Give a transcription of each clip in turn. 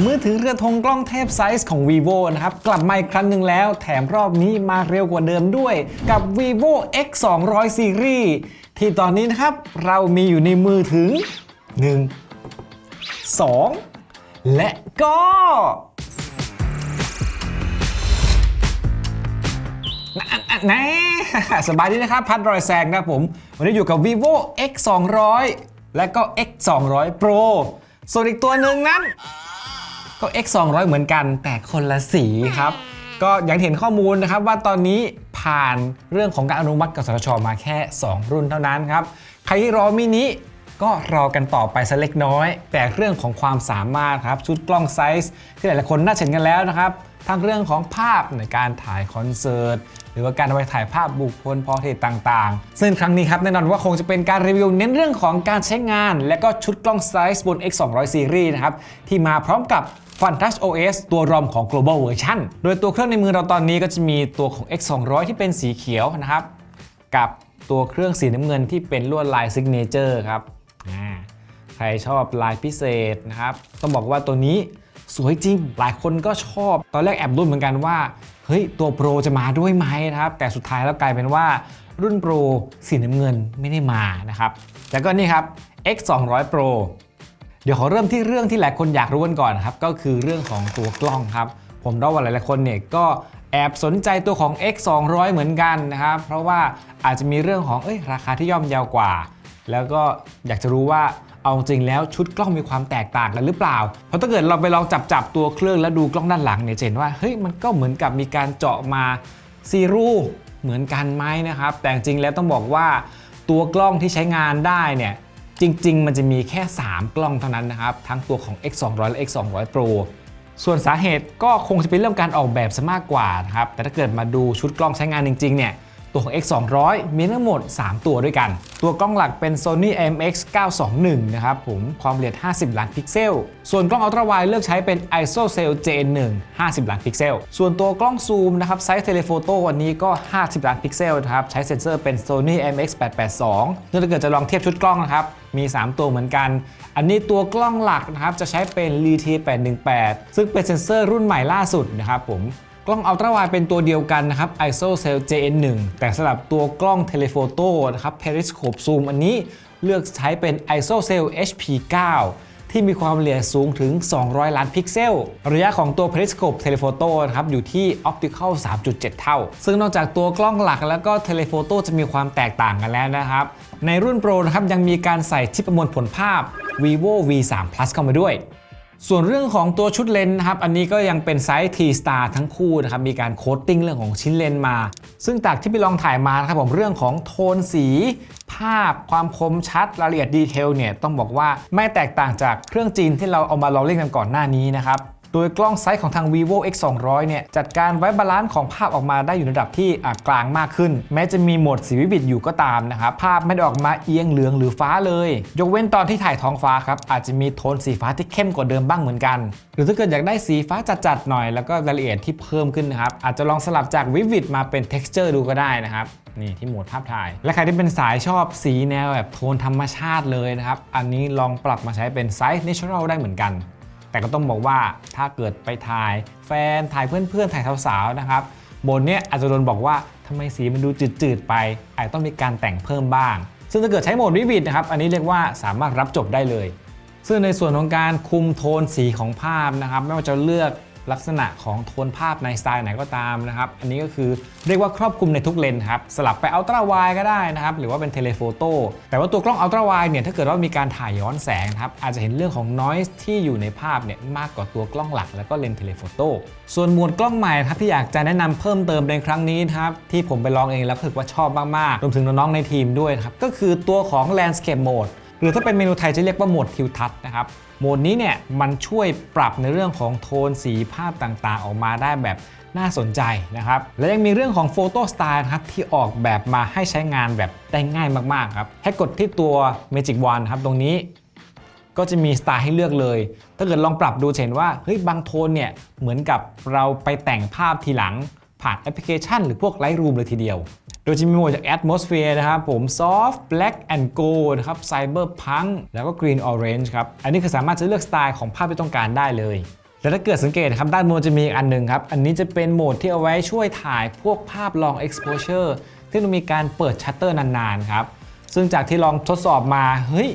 มือถือเรือธงกล้องเทพไซส์ของ vivo นะครับ กลับมาอีกครั้งหนึ่งแล้ว แถมรอบนี้มาเร็วกว่าเดิมด้วย กับ vivo x 2 0 0 series ที่ตอนนี้นะครับ เรามีอยู่ในมือถึง 1 2 และก็น่สบายดีนะครับ พัดรอยแซงนะผม วันนี้อยู่กับ vivo x 2 0 0และก็ x 2 0 0 pro ส่วนอีกตัวหนึ่งนั้น ก็ X 2 0 0เหมือนกันแต่คนละสีครับ ก็อย่างเห็นข้อมูลนะครับว่าตอนนี้ผ่านเรื่องของการอนุมัติกสทช มาแค่ 2 รุ่นเท่านั้นครับ ใครที่รอมินิก็รอกันต่อไปสักเล็กน้อย แต่เรื่องของความสามารถครับชุดกล้องไซส์ที่หลายๆคนน่าเห็นกันแล้วนะครับทั้งเรื่องของภาพในการถ่ายคอนเสิร์ตหรือว่าการไปถ่ายภาพบุคคลพอเทต่างๆ ซึ่งครั้งนี้ครับแน่นอนว่าคงจะเป็นการรีวิวเน้นเรื่องของการใช้งาน และก็ชุดกล้องไซส์บน X 2 0 0 Series นะครับที่มาพร้อมกับ Fun Touch OS ตัวรอมของ global version โดยตัวเครื่องในมือเราตอนนี้ก็จะมีตัวของ X 2 0 0ที่เป็นสีเขียวนะครับ กับตัวเครื่องสีน้ำเงินที่เป็นลวดลาย signature ครับใครชอบลายพิเศษนะครับ ต้องบอกว่าตัวนี้สวยจริง หลายคนก็ชอบ ตอนแรกแอบรุ่นเหมือนกันว่า เฮ้ย ตัวโปรจะมาด้วยไหมนะครับ แต่สุดท้ายแล้วกลายเป็นว่ารุ่นโปรสีน้ำเงินไม่ได้มานะครับ แล้วก็นี่ครับ X 2 0 0 Pro เดี๋ยวขอเริ่มที่เรื่องที่หลายคนอยากรู้กันก่อนครับก็คือเรื่องของตัวกล้องครับ ผมเดาว่าหลายๆคนเนี่ยก็แอบสนใจตัวของ X 2 0 0เหมือนกันนะครับ เพราะว่าอาจจะมีเรื่องของเอ้ยราคาที่ย่อมเยาวกว่า แล้วก็อยากจะรู้ว่าเอาจริงแล้วชุดกล้องมีความแตกต่างกันหรือเปล่า เพราะถ้าเกิดเราไปลองจับจับตัวเครื่องแล้วดูกล้องด้านหลังเนี่ยจะเห็นว่าเฮ้ยมันก็เหมือนกับมีการเจาะมาซีรูเหมือนกันไหมนะครับ แต่จริงๆแล้วต้องบอกว่าตัวกล้องที่ใช้งานได้เนี่ย จริง ๆ มันจะมีแค่ 3 กล้องเท่านั้นนะครับ ทั้งตัวของ X 2 0 0และ X 2 0 0 Pro ส่วนสาเหตุก็คงจะเป็นเรื่องการออกแบบซะมากกว่านะครับ แต่ถ้าเกิดมาดูชุดกล้องใช้งานจริง ๆ เนี่ย ตัวของ X 2 0 0มีทั้งหมด 3 ตัวด้วยกัน ตัวกล้องหลักเป็น Sony IMX 921 นะครับผมความละเอียด 50 ล้านพิกเซล ส่วนกล้องอัลตราไวด์เลือกใช้เป็น ISOCELL JN1 50 ล้านพิกเซล ส่วนตัวกล้องซูมนะครับไซส์เทเลโฟโต้วันนี้ก็ 50 ล้านพิกเซลนะครับใช้เซ็นเซอร์เป็น Sony IMX 882ถ้าเกิดจะลองเทียบชุดกล้องนะครับมี 3 ตัวเหมือนกัน อันนี้ตัวกล้องหลักนะครับจะใช้เป็น LIT 818 ซึ่งเป็นเซ็นเซอร์รุ่นใหม่ล่าสุดนะครับผม กล้องอัลตราไวเป็นตัวเดียวกันนะครับ ISOCELL JN1 แต่สำหรับตัวกล้องเทเลโฟโต้นะครับ Periscope Zoom อันนี้เลือกใช้เป็น ISOCELL HP9 ที่มีความละเอียดสูงถึง 200 ล้านพิกเซล ระยะของตัว Periscope Telephoto นะครับ อยู่ที่ Optical 3.7 เท่า ซึ่งนอกจากตัวกล้องหลักแล้วก็ Telephoto จะมีความแตกต่างกันแล้วนะครับ ในรุ่น Pro นะครับ ยังมีการใส่ชิปประมวลผลภาพ vivo v3 plus เข้ามาด้วย ส่วนเรื่องของตัวชุดเลนส์นะครับ อันนี้ก็ยังเป็นไซส์ T Star ทั้งคู่นะครับ มีการโคตติ้งเรื่องของชิ้นเลนส์มา ซึ่งจากที่ไปลองถ่ายมานะครับผมเรื่องของโทนสี ภาพความคมชัดรายละเอียดดีเทลเนี่ยต้องบอกว่าไม่แตกต่างจากเครื่องจีนที่เราเอามาลองเล่นกันก่อนหน้านี้นะครับ โดยกล้องไซส์ของทาง vivo x 2 0 0เนี่ยจัดการไว้บาลานซ์ของภาพออกมาได้อยู่ในระดับที่กลางมากขึ้น แม้จะมีโหมดสีวิบิดอยู่ก็ตามนะครับภาพไม่ได้ออกมาเอียงเหลืองหรือฟ้าเลย ยกเว้นตอนที่ถ่ายท้องฟ้าครับอาจจะมีโทนสีฟ้าที่เข้มกว่าเดิมบ้างเหมือนกัน หรือถ้าเกิดอยากได้สีฟ้าจัดๆหน่อย แล้วก็รายละเอียดที่เพิ่มขึ้นนะครับอาจจะลองสลับจากวิวิดมาเป็น texture ดูก็ได้นะครับนี่ที่โหมดภาพถ่าย และใครที่เป็นสายชอบสีแนวแบบโทนธรรมชาติเลยนะครับ อันนี้ลองปรับมาใช้เป็นไซส์ natural ได้เหมือนกัน แต่ก็ต้องบอกว่าถ้าเกิดไปถ่ายแฟนถ่ายเพื่อนๆถ่ายสาวๆนะครับบนเนี้ยอาจจะโดนบอกว่าทำไมสีมันดูจืดๆไป อาจจะต้องมีการแต่งเพิ่มบ้าง ซึ่งถ้าเกิดใช้โหมดวิวิดนะครับอันนี้เรียกว่าสามารถรับจบได้เลย ซึ่งในส่วนของการคุมโทนสีของภาพนะครับ ไม่ว่าจะเลือก ลักษณะของโทนภาพในสไตล์ไหนก็ตามนะครับ อันนี้ก็คือเรียกว่าครอบคลุมในทุกเลนส์ครับ สลับไปอัลตร้าไวก็ได้นะครับ หรือว่าเป็นเทเลโฟโต้แต่ว่าตัวกล้องอัลตร้าไวเนี่ยถ้าเกิดว่ามีการถ่ายย้อนแสงนะครับ อาจจะเห็นเรื่องของ noise ที่อยู่ในภาพเนี่ยมากกว่าตัวกล้องหลัก แล้วก็เลนส์เทเลโฟโต้ส่วนหมวดกล้องใหม่ครับที่อยากจะแนะนำเพิ่มเติมในครั้งนี้ครับที่ผมไปลองเองแล้วรู้สึกว่าชอบมากๆรวมถึงน้องๆในทีมด้วยครับก็คือตัวของ landscape mode หรือถ้าเป็นเมนูไทยจะเรียกว่าโหมดทิวทัศน์นะครับ โหมดนี้เนี่ยมันช่วยปรับในเรื่องของโทนสีภาพต่างๆ ออกมาได้แบบน่าสนใจนะครับ และยังมีเรื่องของโฟโต้สไตล์ครับที่ออกแบบมาให้ใช้งานแบบได้ง่ายมากๆครับให้กดที่ตัว Magic Wand ครับตรงนี้ก็จะมีสไตล์ให้เลือกเลย ถ้าเกิดลองปรับดูเห็นว่าเฮ้ยบางโทนเนี่ยเหมือนกับเราไปแต่งภาพทีหลังผ่านแอปพลิเคชัน หรือพวก Lightroom เลยทีเดียว โดยจะมีโหมดจาก Atmosphere นะครับผม Soft Black and Gold นะครับ Cyberpunk แล้วก็ Green Orange ครับ อันนี้คือสามารถจะเลือกสไตล์ของภาพที่ต้องการได้เลยแล้วถ้าเกิดสังเกตนะครับด้านบนจะมีอีกอันหนึ่งครับ อันนี้จะเป็นโหมดที่เอาไว้ช่วยถ่ายพวกภาพ long exposure ที่ต้องมีการเปิดชัตเตอร์นานๆครับ ซึ่งจากที่ลองทดสอบมา เฮ้ย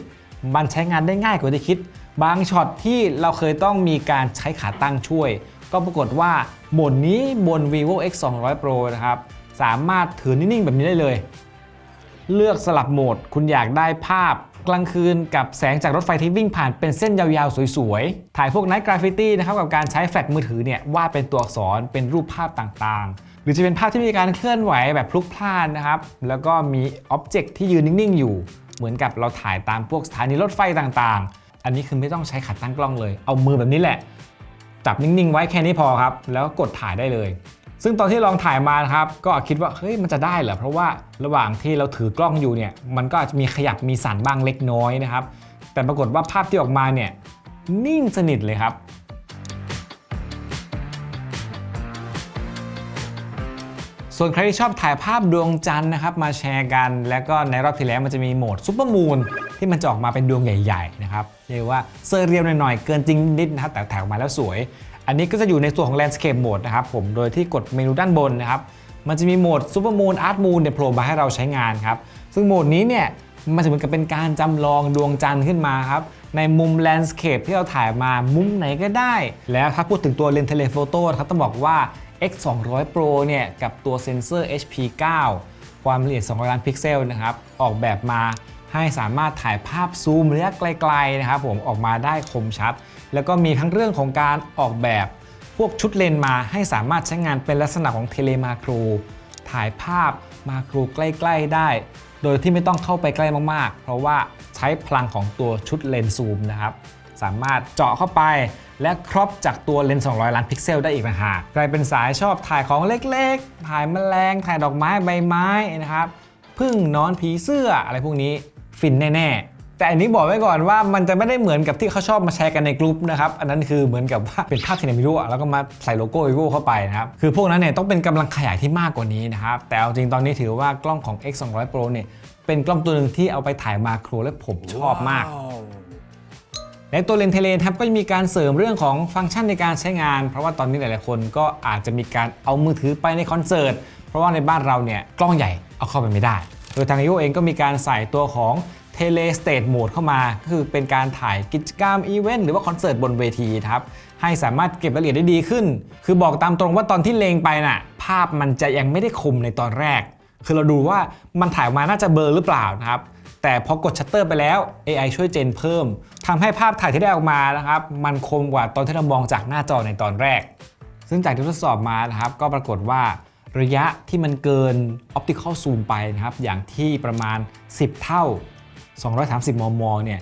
มันใช้งานได้ง่ายกว่าที่คิด บางช็อตที่เราเคยต้องมีการใช้ขาตั้งช่วย ก็ปรากฏว่าโหมดนี้บน vivo x 2 0 0 pro นะครับ สามารถถือนิ่งๆแบบนี้ได้เลย เลือกสลับโหมดคุณอยากได้ภาพกลางคืนกับแสงจากรถไฟที่วิ่งผ่านเป็นเส้นยาวๆ สวยๆ ถ่ายพวกไนท์กราฟฟิตี้นะครับกับการใช้แฟลชมือถือเนี่ยวาดเป็นตัวอักษรเป็นรูปภาพต่างๆ หรือจะเป็นภาพที่มีการเคลื่อนไหวแบบพลุกพล่านนะครับ แล้วก็มีอ็อบเจกต์ที่ยืนนิ่งๆ อยู่ เหมือนกับเราถ่ายตามพวกสถานีรถไฟต่างๆ อันนี้คือไม่ต้องใช้ขาตั้งกล้องเลย เอามือแบบนี้แหละ จับนิ่งๆ ไว้แค่นี้พอครับ แล้วกดถ่ายได้เลย ซึ่งตอนที่ลองถ่ายมานะครับก็คิดว่าเฮ้ยมันจะได้เหรอเพราะว่าระหว่างที่เราถือกล้องอยู่เนี่ยมันก็อาจจะมีขยับมีสั่นบ้างเล็กน้อยนะครับ แต่ปรากฏว่าภาพที่ออกมาเนี่ยนิ่งสนิทเลยครับส่วนใครที่ชอบถ่ายภาพดวงจันทร์นะครับมาแชร์กัน แล้วก็ในรอบที่แล้วมันจะมีโหมดซูเปอร์มูนที่มันจะออกมาเป็นดวงใหญ่ ๆ นะครับ เรียกว่าเซอร์เรียลหน่อยๆ เกินจริงนิดนะครับแต่ถ่ายออกมาแล้วสวย อันนี้ก็จะอยู่ในส่วนของ Landscape Mode นะครับผมโดยที่กดเมนูด้านบนนะครับมันจะมีโหมดซูเปอร์มูนอาร์ตมูนเนี่ยโผล่มาให้เราใช้งานครับซึ่งโหมดนี้เนี่ยมันจะเหมือนกับเป็นการจำลองดวงจันทร์ขึ้นมาครับในมุม Landscape ที่เราถ่ายมามุมไหนก็ได้ แล้วถ้าพูดถึงตัวเลนส์เทเลโฟโต้ครับต้องบอกว่า X 2 0 0 Pro เนี่ยกับตัวเซนเซอร์ HP 9 ความละเอียด 200 ล้านพิกเซลนะครับออกแบบมา ให้สามารถถ่ายภาพซูมระยะไกลๆนะครับผมออกมาได้คมชัด แล้วก็มีทั้งเรื่องของการออกแบบพวกชุดเลนมาให้สามารถใช้งานเป็นลักษณะของเทเลมาโคร ถ่ายภาพมาโครใกล้ ๆ ได้ โดยที่ไม่ต้องเข้าไปใกล้มากๆ เพราะว่าใช้พลังของตัวชุดเลนซูมนะครับ สามารถเจาะเข้าไปและครอบจากตัวเลนส์ 200 ล้านพิกเซลได้อีกนะฮะใครเป็นสายชอบถ่ายของเล็กๆ ถ่ายแมลง ถ่ายดอกไม้ใบไม้นะครับ พึ่งนอนผีเสื้ออะไรพวกนี้ ฟินแน่ๆ แต่อันนี้บอกไว้ก่อนว่ามันจะไม่ได้เหมือนกับที่เขาชอบมาแชร์กันในกลุ่มนะครับ อันนั้นคือเหมือนกับว่าเป็นภาพที่ไหนไม่รู้อะแล้วก็มาใส่โลโก้ vivo เข้าไปนะครับ คือพวกนั้นเนี่ยต้องเป็นกำลังขยายที่มากกว่านี้นะครับ แต่เอาจริงตอนนี้ถือว่ากล้องของ X 2 0 0 Pro เนี่ยเป็นกล้องตัวหนึ่งที่เอาไปถ่ายมาโครและผมชอบมากและตัวเลนส์เทเลนครับก็จะมีการเสริมเรื่องของฟังก์ชันในการใช้งาน เพราะว่าตอนนี้หลายๆคนก็อาจจะมีการเอามือถือไปในคอนเสิร์ต เพราะว่าในบ้านเราเนี่ยกล้องใหญ่เอาเข้าไปไม่ได้ โดยทาง i o เองก็มีการใส่ตัวของเทเลสเต e โหมดเข้ามาก็คือเป็นการถ่ายกิจกรรมอีเวนต์หรือว่าคอนเสิร์ตบนเวทีครับ ให้สามารถเก็บรายละเอียดได้ดีขึ้น คือบอกตามตรงว่าตอนที่เลงไปน่ะ ภาพมันจะยังไม่ได้คมในตอนแรก คือเราดูว่ามันถ่ายออกมาน่าจะเบลอหรือเปล่านะครับ แต่พอกดชัตเตอร์ไปแล้ว AI ช่วยเจนเพิ่มทำให้ภาพถ่ายที่ได้ออกมานะครับ มันคมกว่าตอนที่เรามองจากหน้าจอในตอนแรก ซึ่งจากที่ทดสอบมานะครับ ก็ปรากฏว่า ระยะที่มันเกิน Optical Zoom ไปนะครับ อย่างที่ประมาณ 10 เท่า 230 มม เนี่ย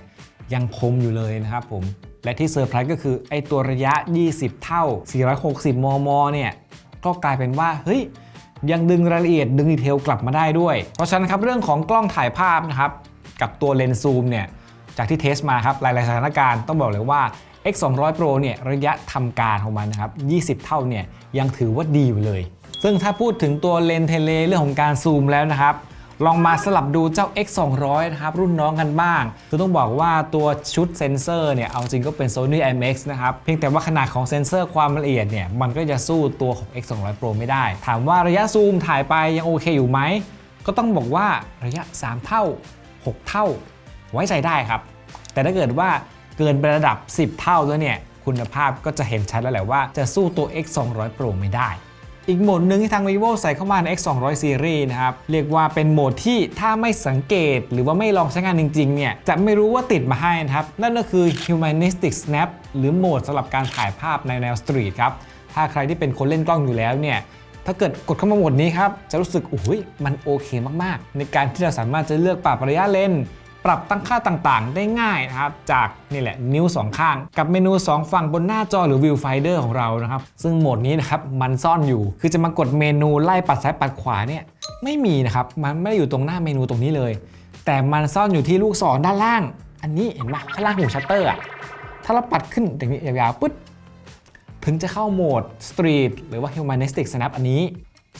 ยังคมอยู่เลยนะครับผม และที่เซอร์ไพรส์ก็คือไอตัวระยะ 20 เท่า 460 มม เนี่ย ก็กลายเป็นว่า เฮ้ย ยังดึงรายละเอียดดึงดีเทลกลับมาได้ด้วย เพราะฉะนั้นครับเรื่องของกล้องถ่ายภาพนะครับ กับตัวเลนส์ซูมเนี่ย จากที่เทสมาครับ หลาย ๆ สถานการณ์ต้องบอกเลยว่า X 2 0 0 Pro เนี่ย ระยะทำการของมันนะครับ 20 เท่าเนี่ย ยังถือว่าดีอยู่เลย ซึ่งถ้าพูดถึงตัวเลนเทเลเรื่องของการซูมแล้วนะครับ ลองมาสลับดูเจ้า X 2 0 0นะครับ รุ่นน้องกันบ้าง คือต้องบอกว่าตัวชุดเซนเซอร์เนี่ย เอาจริงก็เป็น Sony IMX นะครับ เพียงแต่ว่าขนาดของเซนเซอร์ความละเอียดเนี่ย มันก็จะสู้ตัวของ X 2 0 0 Pro ไม่ได้ ถามว่าระยะซูมถ่ายไปยังโอเคอยู่ไหม ก็ต้องบอกว่าระยะ 3 เท่า 6 เท่า ไว้ใจได้ครับ แต่ถ้าเกิดว่าเกินไประดับ 10 เท่าแล้วเนี่ยคุณภาพก็จะเห็นชัดแล้วแหละว่าจะสู้ตัว X 2 0 0 Pro ไม่ได้ อีกโหมดหนึ่งที่ทาง vivo ใส่เข้ามาใน X 2 0 0 Series นะครับ เรียกว่าเป็นโหมดที่ถ้าไม่สังเกต หรือว่าไม่ลองใช้งานจริงๆ เนี่ย จะไม่รู้ว่าติดมาให้นะครับ นั่นก็คือ humanistic snap หรือโหมดสำหรับการถ่ายภาพในแนวสตรีทครับ ถ้าใครที่เป็นคนเล่นกล้องอยู่แล้วเนี่ยถ้าเกิดกดเข้ามาโหมดนี้ครับ จะรู้สึกอุ้ยมันโอเคมากๆ ในการที่เราสามารถจะเลือกปรับระยะเลนส์ ปรับตั้งค่าต่างๆ ได้ง่ายนะครับจากนี่แหละนิ้ว 2 ข้าง กับเมนู 2 ฝั่งบนหน้าจอหรือ Viewfinder ของเรานะครับ ซึ่งโหมดนี้นะครับมันซ่อนอยู่ คือจะมากดเมนูไล่ปัดซ้ายปัดขวาเนี่ยไม่มีนะครับมันไม่ได้อยู่ตรงหน้าเมนูตรงนี้เลย แต่มันซ่อนอยู่ที่ลูกศรด้านล่าง อันนี้เห็นไหมข้างล่างของชัตเตอร์อะถ้าเราปัดขึ้นอย่างนี้ยาวๆปึ๊ดถึงจะเข้าโหมด Street หรือว่า Humanistic Snap อันนี้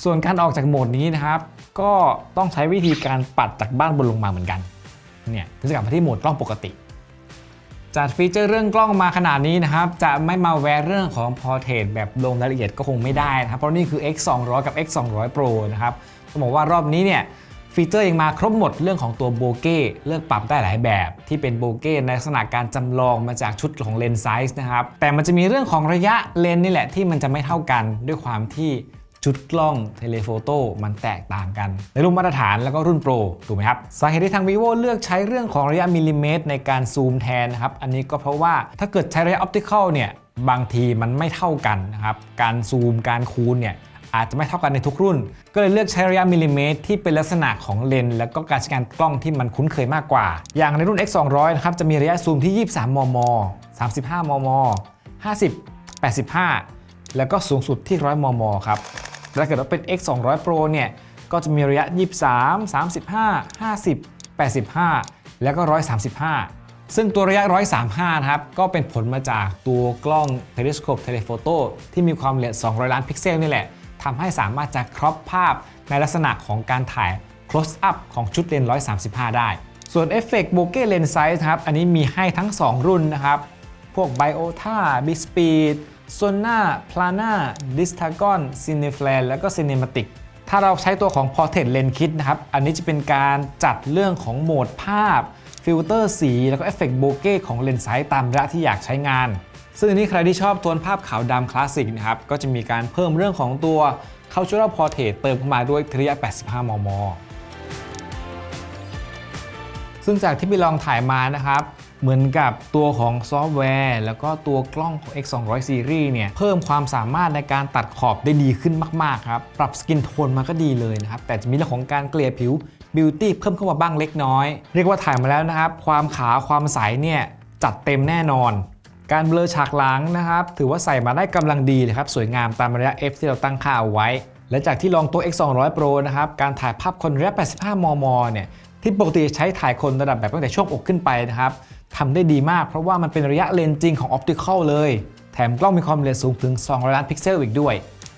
ส่วนการออกจากโหมดนี้นะครับ ก็ต้องใช้วิธีการปัดจากบ้านบนลงมาเหมือนกัน เนี่ยถึงจะกลับมาที่โหมดกล้องปกติ จัดฟีเจอร์เรื่องกล้องมาขนาดนี้นะครับ จะไม่มาแวะเรื่องของ Portrait แบบลงรายละเอียดก็คงไม่ได้นะครับ เพราะนี่คือ X 2 0 0กับ X 2 0 0 Pro นะครับต้องบอกว่ารอบนี้เนี่ยฟีเจอร์ยังมาครบหมดเรื่องของตัวโบเก้เลือกปรับได้หลายแบบ ที่เป็นโบเก้ในลักษณะการจำลองมาจากชุดของเลนส์ไซส์นะครับ แต่มันจะมีเรื่องของระยะเลนนี่แหละที่มันจะไม่เท่ากันด้วยความที่ ชุดกล้องเทเลโฟโต้มันแตกต่างกัน ในรุ่นมาตรฐานแล้วก็รุ่นโปรถูกไหมครับ สาเหตุที่ทาง vivo เลือกใช้เรื่องของระยะมิลลิเมตรในการซูมแทนนะครับ อันนี้ก็เพราะว่าถ้าเกิดใช้ระยะออปติคอลเนี่ยบางทีมันไม่เท่ากันนะครับ การซูมการคูณเนี่ยอาจจะไม่เท่ากันในทุกรุ่น ก็เลยเลือกใช้ระยะมิลลิเมตรที่เป็นลักษณะของเลนส์แล้วก็การใช้งานกล้องที่มันคุ้นเคยมากกว่า อย่างในรุ่น X 2 0 0นะครับจะมีระยะซูมที่ 23 มม 35 มม 50 85 แล้วก็สูงสุดที่ 100 มม ครับถ้าเกิดว่าเป็น X 2 0 0 Pro เนี่ย ก็จะมีระยะ 23 35 50 85 แล้วก็ 135 ซึ่งตัวระยะ 135 นะครับ ก็เป็นผลมาจากตัวกล้อง Periscope Telephoto ที่มีความละเอียด 200 ล้านพิกเซลนี่แหละทำให้สามารถจะครอปภาพในลักษณะของการถ่าย close up ของชุดเลนส์135 ได้ ส่วนเอฟเฟกต์ bokeh lens size ครับ อันนี้มีให้ทั้ง 2 รุ่นนะครับ พวก Biota Big Speed Sona Plana Distagon Cineflare แล้วก็ Cinematic ถ้าเราใช้ตัวของ Portrait Lens Kit นะครับ อันนี้จะเป็นการจัดเรื่องของโหมดภาพ ฟิลเตอร์สี แล้วก็เอฟเฟกต์โบเก้ของเลนส์ไซส์ตามระยะที่อยากใช้งาน ซึ่งอันนี้ใครที่ชอบโทนภาพขาวดำคลาสสิกนะครับ ก็จะมีการเพิ่มเรื่องของตัว Cultural Portrait เติมเข้ามาด้วยระยะ 85 มม ซึ่งจากที่ไปลองถ่ายมานะครับ เหมือนกับตัวของซอฟต์แวร์ แล้วก็ตัวกล้องของ X 2 0 0 Series เนี่ย เพิ่มความสามารถในการตัดขอบได้ดีขึ้นมาก ๆ ครับ ปรับสกินโทนมาก็ดีเลยนะครับ แต่จะมีเรื่องของการเกลี่ยผิวบิวตี้เพิ่มเข้ามาบ้างเล็กน้อย เรียกว่าถ่ายมาแล้วนะครับ ความขาวความใสเนี่ย จัดเต็มแน่นอน การเบลอฉากหลังนะครับ ถือว่าใส่มาได้กำลังดีเลยครับสวยงามตามระยะ f ที่เราตั้งค่าเอาไว้ และจากที่ลองตัว X 2 0 0 Pro นะครับการถ่ายภาพคนระยะ 85 มม เนี่ยที่ปกติใช้ถ่ายคนระดับแบบตั้งแต่ช่วงอกขึ้นไปนะครับ ทำได้ดีมากเพราะว่ามันเป็นระยะเลนส์จริงของออปติคอลเลย แถมกล้องมีความละเอียดสูงถึง200ล้านพิกเซลอีกด้วย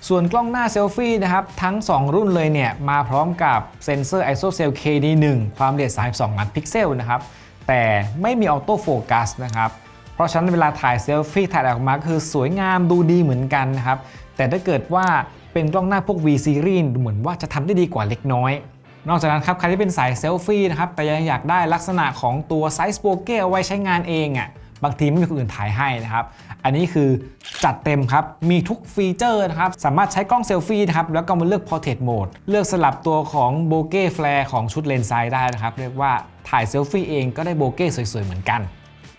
ส่วนกล้องหน้าเซลฟี่นะครับ ทั้ง 2 รุ่นเลยเนี่ย มาพร้อมกับเซ็นเซอร์ ISOCELL KD1 ความละเอียด 32 ล้านพิกเซลนะครับ แต่ไม่มีออโต้โฟกัสนะครับ เพราะฉะนั้นเวลาถ่ายเซลฟี่ถ่ายออกมาคือสวยงามดูดีเหมือนกันนะครับ แต่ถ้าเกิดว่าเป็นกล้องหน้าพวก V series เหมือนว่าจะทำได้ดีกว่าเล็กน้อย นอกจากนั้นครับใครที่เป็นสายเซลฟี่นะครับแต่ยังอยากได้ลักษณะของตัวไซส์โปเกเอาไว้ใช้งานเองอะ่ะบางทีไม่มีคนอื่นถ่ายให้นะครับ อันนี้คือจัดเต็มครับ มีทุกฟีเจอร์นะครับ สามารถใช้กล้องเซลฟี่นะครับ แล้วก็มาเลือก Portrait Mode เลือกสลับตัวของโบเก้แฟร์ของชุดเลนส์ไซด์ได้นะครับ เรียกว่าถ่ายเซลฟี่เองก็ได้โบเก้สวยๆ เหมือนกัน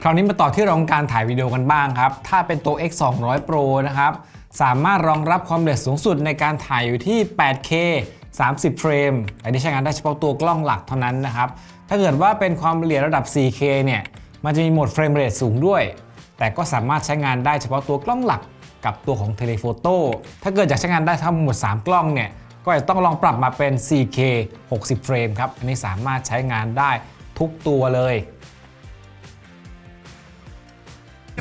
คราวนี้มาต่อที่รองการถ่ายวิดีโอกันบ้างครับ ถ้าเป็นตัว X 2 0 0 Pro นะครับ สามารถรองรับความละเอียดสูงสุดในการถ่ายอยู่ที่ 8K 30 เฟรม อันนี้ใช้งานได้เฉพาะตัวกล้องหลักเท่านั้นนะครับ ถ้าเกิดว่าเป็นความละเอียดระดับ 4K เนี่ย มันจะมีโหมดเฟรมเรทสูงด้วย แต่ก็สามารถใช้งานได้เฉพาะตัวกล้องหลักกับตัวของเทเลโฟโต้ ถ้าเกิดอยากใช้งานได้ทั้งหมด 3 กล้องเนี่ย ก็จะต้องลองปรับมาเป็น 4K 60 เฟรมครับ อันนี้สามารถใช้งานได้ทุกตัวเลย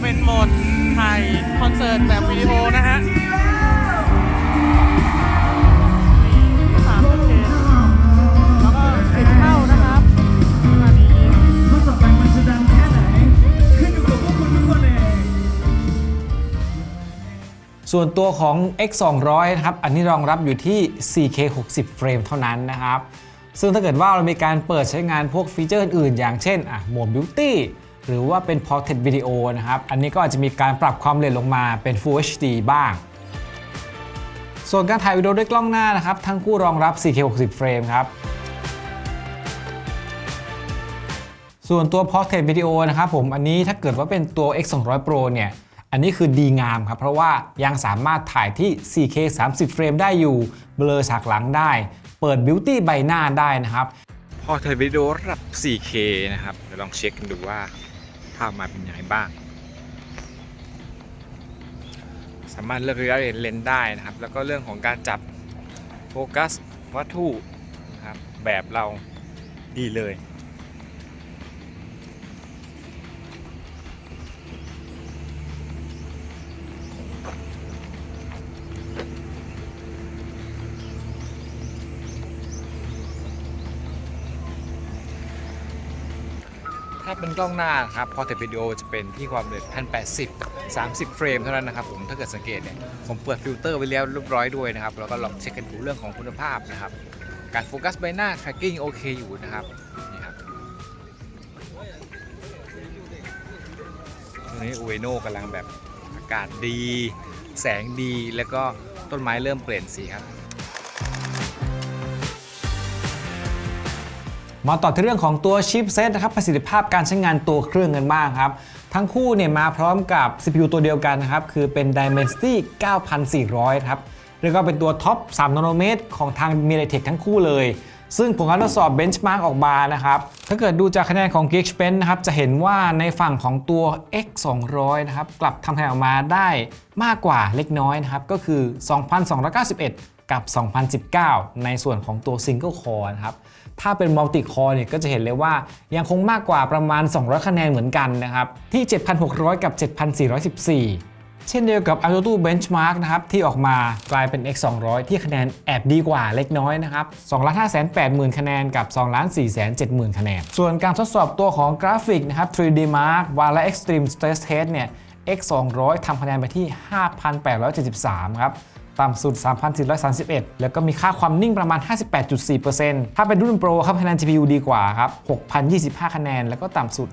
เป็นโหมดถ่ายคอนเสิร์ตแบบวิดีโอนะฮะ ส่วนตัวของ X 2 0 0นะครับ อันนี้รองรับอยู่ที่ 4K 60 เฟรมเท่านั้นนะครับ ซึ่งถ้าเกิดว่าเรามีการเปิดใช้งานพวกฟีเจอร์อื่นๆอย่างเช่นอะโหมด Beauty หรือว่าเป็น Portrait Video นะครับ อันนี้ก็อาจจะมีการปรับความละเอียดลงมาเป็น Full HD บ้าง ส่วนการถ่ายวิดีโอด้วยกล้องหน้านะครับ ทั้งคู่รองรับ 4K 60 เฟรมครับส่วนตัว Portrait Video นะครับผมอันนี้ถ้าเกิดว่าเป็นตัว X 2 0 0 Pro เนี่ย อันนี้คือดีงามครับ เพราะว่ายังสามารถถ่ายที่ 4K 30 เฟรมได้อยู่ เบลอฉากหลังได้ เปิดบิวตี้ใบหน้าได้นะครับ พอถ่ายวิดีโอระดับ 4K นะครับ เดี๋ยวลองเช็คกันดูว่าภาพมาเป็นยังไงบ้าง สามารถเลือกระยะเลนส์ได้นะครับ แล้วก็เรื่องของการจับโฟกัสวัตถุนะครับแบบเราดีเลย เป็นกล้องหน้าครับพอแต่วิดีโอจะเป็นที่ความเร็ว1080 30 เฟรมเท่านั้นนะครับผมถ้าเกิดสังเกตเนี่ยผมเปิดฟิลเตอร์ไว้แล้วเรียบร้อยด้วยนะครับแล้วก็ลองเช็คกันดูเรื่องของคุณภาพนะครับการโฟกัสใบหน้า tracking โอเคอยู่นะครับนี่ครับตรงนี้อูเอโนกำลังแบบอากาศดี แสงดีแล้วก็ต้นไม้เริ่มเปลี่ยนสีครับ มาต่อที่เรื่องของตัวชิปเซตนะครับประสิทธิภาพการใช้งานตัวเครื่องกันบ้างครับ ทั้งคู่เนี่ยมาพร้อมกับ CPU ตัวเดียวกันนะครับ คือเป็น Dimensity 9400 ครับเรียกว่าเป็นตัวท็อป3นาโนเมตรของทาง MediaTek ทั้งคู่เลย ซึ่งผลการทดสอบเบนช์มาร์กออกมานะครับ ถ้าเกิดดูจากคะแนนของ Geekbench นะครับ จะเห็นว่าในฝั่งของตัว X 200นะครับ กลับทำคะแนนออกมาได้มากกว่าเล็กน้อยนะครับ ก็คือ 2,291 กับ 2019 ในส่วนของตัว Single Core นะครับ ถ้าเป็นมัลติคอร์เนี่ยก็จะเห็นเลยว่ายังคงมากกว่าประมาณ 200 คะแนนเหมือนกันนะครับ ที่ 7,600 กับ 7,414 เช่นเดียวกับ AnTuTu Benchmark นะครับ ที่ออกมากลายเป็น X 200ที่คะแนนแอบดีกว่าเล็กน้อยนะครับ2,580,000 คะแนนกับ 2,470,000 คะแนน ส่วนการทดสอบตัวของกราฟิกนะครับ 3D Mark วาและ Extreme Stress Test เนี่ย X 200ทำคะแนนไปที่ 5,873 ครับ ต่ำสุด 3,431 แล้วก็มีค่าความนิ่งประมาณ 58.4%ถ้าเป็นรุ่นโปรครับคะแนน GPU ดีกว่าครับ6,025 คะแนน แล้วก็ต่ำสุด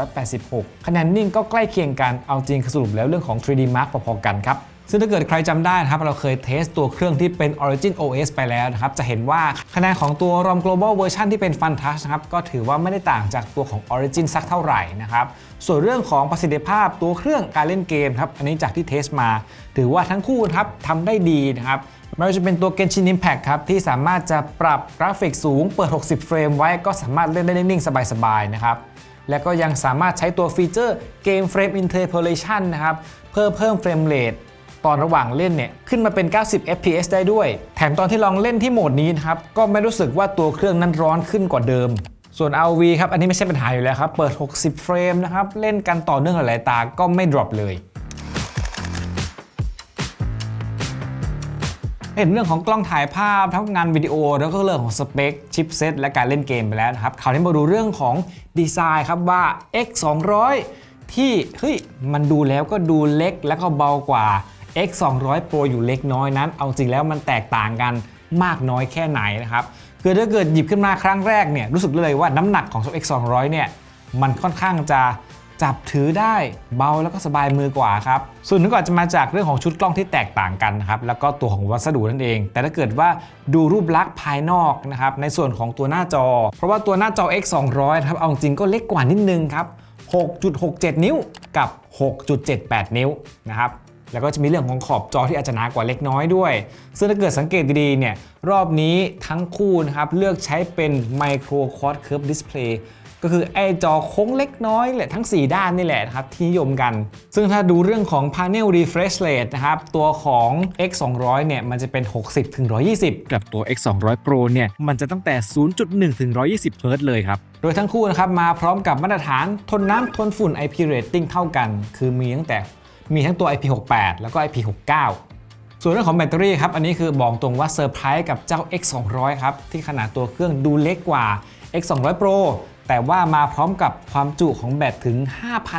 3,386 คะแนนนิ่งก็ใกล้เคียงกัน เอาจริงสรุปแล้วเรื่องของ 3D Mark พอๆกันครับ ซึ่งถ้าเกิดใครจำได้นะครับ เราเคยเทสตัวเครื่องที่เป็น Origin OS ไปแล้วนะครับ จะเห็นว่าคะแนนของตัว ROM Global Version ที่เป็น Fun Touch นะครับ ก็ถือว่าไม่ได้ต่างจากตัวของ Origin สักเท่าไหร่นะครับ ส่วนเรื่องของประสิทธิภาพตัวเครื่องการเล่นเกมครับ อันนี้จากที่เทสมา ถือว่าทั้งคู่ครับทำได้ดีนะครับไม่ว่าจะเป็นตัว Genshin Impact ครับ ที่สามารถจะปรับกราฟิกสูงเปิด 60 เฟรมไว้ก็สามารถเล่นได้นิ่งๆ สบายๆ นะครับ และก็ยังสามารถใช้ตัวฟีเจอร์ Game Frame Interpolation นะครับ เพื่อเพิ่มเฟรมเรท ตอนระหว่างเล่นเนี่ยขึ้นมาเป็น 90 fps ได้ด้วย แถมตอนที่ลองเล่นที่โหมดนี้นะครับก็ไม่รู้สึกว่าตัวเครื่องนั้นร้อนขึ้นกว่าเดิม ส่วน RV ครับอันนี้ไม่ใช่ปัญหาอยู่แล้วครับเปิด 60 เฟรมนะครับเล่นกันต่อเนื่องหลายๆตาก็ไม่ดรอปเลยเห็นเรื่องของกล้องถ่ายภาพทั้งงานวิดีโอ แล้วก็เรื่องของสเปคชิปเซตและการเล่นเกมไปแล้วนะครับคราวนี้มาดูเรื่องของดีไซน์ครับว่า X 200ที่เฮ้ยมันดูแล้วก็ดูเล็กแล้วก็เบากว่า X 200 Pro อยู่เล็กน้อยนั้น เอาจริงแล้วมันแตกต่างกันมากน้อยแค่ไหนนะครับคือถ้าเกิดหยิบขึ้นมาครั้งแรกเนี่ยรู้สึกเลยว่าน้ำหนักของ X 200เนี่ยมันค่อนข้างจะจับถือได้เบาแล้วก็สบายมือกว่าครับ ส่วนนึงก็อาจจะมาจากเรื่องของชุดกล้องที่แตกต่างกันนะครับ แล้วก็ตัวของวัสดุนั่นเอง แต่ถ้าเกิดว่าดูรูปลักษณ์ภายนอกนะครับ ในส่วนของตัวหน้าจอ เพราะว่าตัวหน้าจอ X 200นะครับ เอาจริงก็เล็กกว่านิดนึงครับ 6.67 นิ้วกับ 6.78 นิ้วนะครับ แล้วก็จะมีเรื่องของขอบจอที่อาจจะหนากว่าเล็กน้อยด้วย ซึ่งถ้าเกิดสังเกตดีๆเนี่ยรอบนี้ทั้งคู่นะครับเลือกใช้เป็น Micro Quad Curve Display ก็คือไอ้จอโค้งเล็กน้อยแหละทั้ง 4 ด้านนี่แหละนะครับที่นิยมกัน ซึ่งถ้าดูเรื่องของ Panel Refresh Rate นะครับ ตัวของ X 200เนี่ยมันจะเป็น 60ถึง120 กับตัว X 200 Pro เนี่ยมันจะตั้งแต่ 0.1ถึง120 Hz เลยครับ โดยทั้งคู่นะครับมาพร้อมกับมาตรฐานทนน้ำทนฝุ่น IP rating เท่ากัน คือมีตั้งแต่ มีทั้งตัว IP68 แล้วก็ IP69 ส่วนเรื่องของแบตเตอรี่ครับ อันนี้คือบอกตรงว่าเซอร์ไพรส์กับเจ้า X 200 ครับ ที่ขนาดตัวเครื่องดูเล็กกว่า X 200 Pro แต่ว่ามาพร้อมกับความจุของแบตถึง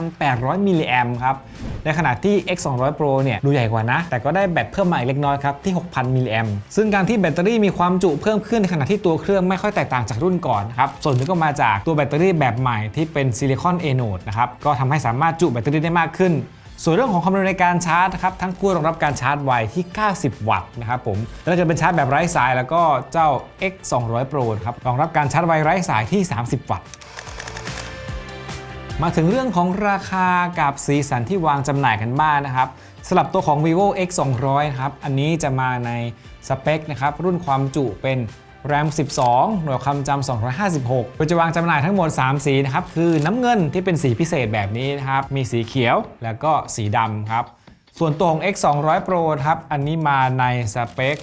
5,800 มิลลิแอมครับ ในขณะที่ X 200 Pro เนี่ยดูใหญ่กว่านะ แต่ก็ได้แบตเพิ่มมาอีกเล็กน้อยครับที่ 6,000 มิลลิแอมซึ่งการที่แบตเตอรี่มีความจุเพิ่มขึ้นในขณะที่ตัวเครื่องไม่ค่อยแตกต่างจากรุ่นก่อนครับ ส่วนนึงก็มาจากตัวแบตเตอรี่แบบใหม่ที่เป็นซิลิคอนเอโนดนะครับ ก็ทำให้สามารถจุแบตเตอรี่ได้มากขึ้น ส่วนเรื่องของความเร็วในการชาร์จนะครับทั้งคู่รองรับการชาร์จไวที่ 90 วัตต์นะครับผมแล้วจะเป็นชาร์จแบบไร้สายแล้วก็เจ้า X 200 Pro นครับรองรับการชาร์จไวไร้สายที่ 30 วัตต์มาถึงเรื่องของราคากับสีสันที่วางจำหน่ายกันบ้างนะครับสำหรับตัวของ vivo x 200ครับอันนี้จะมาในสเปคนะครับรุ่นความจุเป็น RAM 12 หน่วยความจำ 256โดยจะวางจำหน่ายทั้งหมด 3 สีนะครับ คือน้ำเงินที่เป็นสีพิเศษแบบนี้นะครับ มีสีเขียวแล้วก็สีดำครับ ส่วนตัวของ X 200 Pro ครับ อันนี้มาในสเปค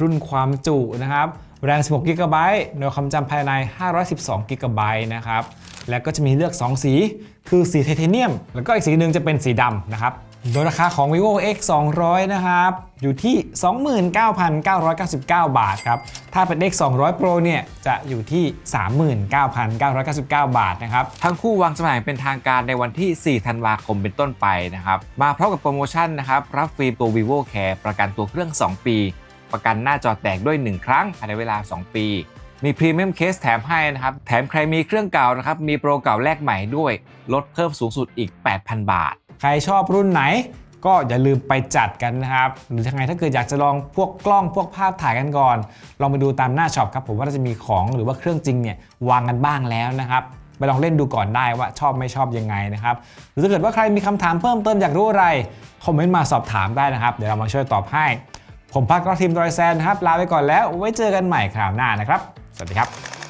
รุ่นความจุนะครับ RAM 16 GB หน่วยความจำภายใน 512 GB นะครับ แล้วก็จะมีเลือก 2 สี คือสีไทเทเนียม แล้วก็อีกสีหนึ่งจะเป็นสีดำนะครับ โดยราคาของ vivo x 200 นะครับ อยู่ที่ 29,999 บาทครับ ถ้าเป็น x 200 pro เนี่ย จะอยู่ที่ 39,999 บาทนะครับ ทั้งคู่วางจำหน่ายเป็นทางการในวันที่ 4 ธันวาคมเป็นต้นไปนะครับ มาพร้อมกับโปรโมชั่นนะครับ รับฟรีตัว vivo care ประกันตัวเครื่อง 2 ปี ประกันหน้าจอแตกด้วย 1 ครั้งภายในเวลา 2 ปี มีพรีเมียมเคสแถมให้นะครับ แถมใครมีเครื่องเก่านะครับ มีโปรเก่าแลกใหม่ด้วย ลดเพิ่มสูงสุดอีก 8,000 บาท ใครชอบรุ่นไหนก็อย่าลืมไปจัดกันนะครับ หรือยังไงถ้าเกิดอยากจะลองพวกกล้องพวกภาพถ่ายกันก่อน ลองไปดูตามหน้าช็อปครับผมว่าจะมีของหรือว่าเครื่องจริงเนี่ยวางกันบ้างแล้วนะครับไปลองเล่นดูก่อนได้ว่าชอบไม่ชอบยังไงนะครับหรือถ้าเกิดว่าใครมีคำถามเพิ่มเติมอยากรู้อะไรคอมเมนต์มาสอบถามได้นะครับ เดี๋ยวเรามาช่วยตอบให้ ผมพักรอทีมดอยแซนนะครับลาไปก่อนแล้วไว้เจอกันใหม่คราวหน้านะครับ สวัสดีครับ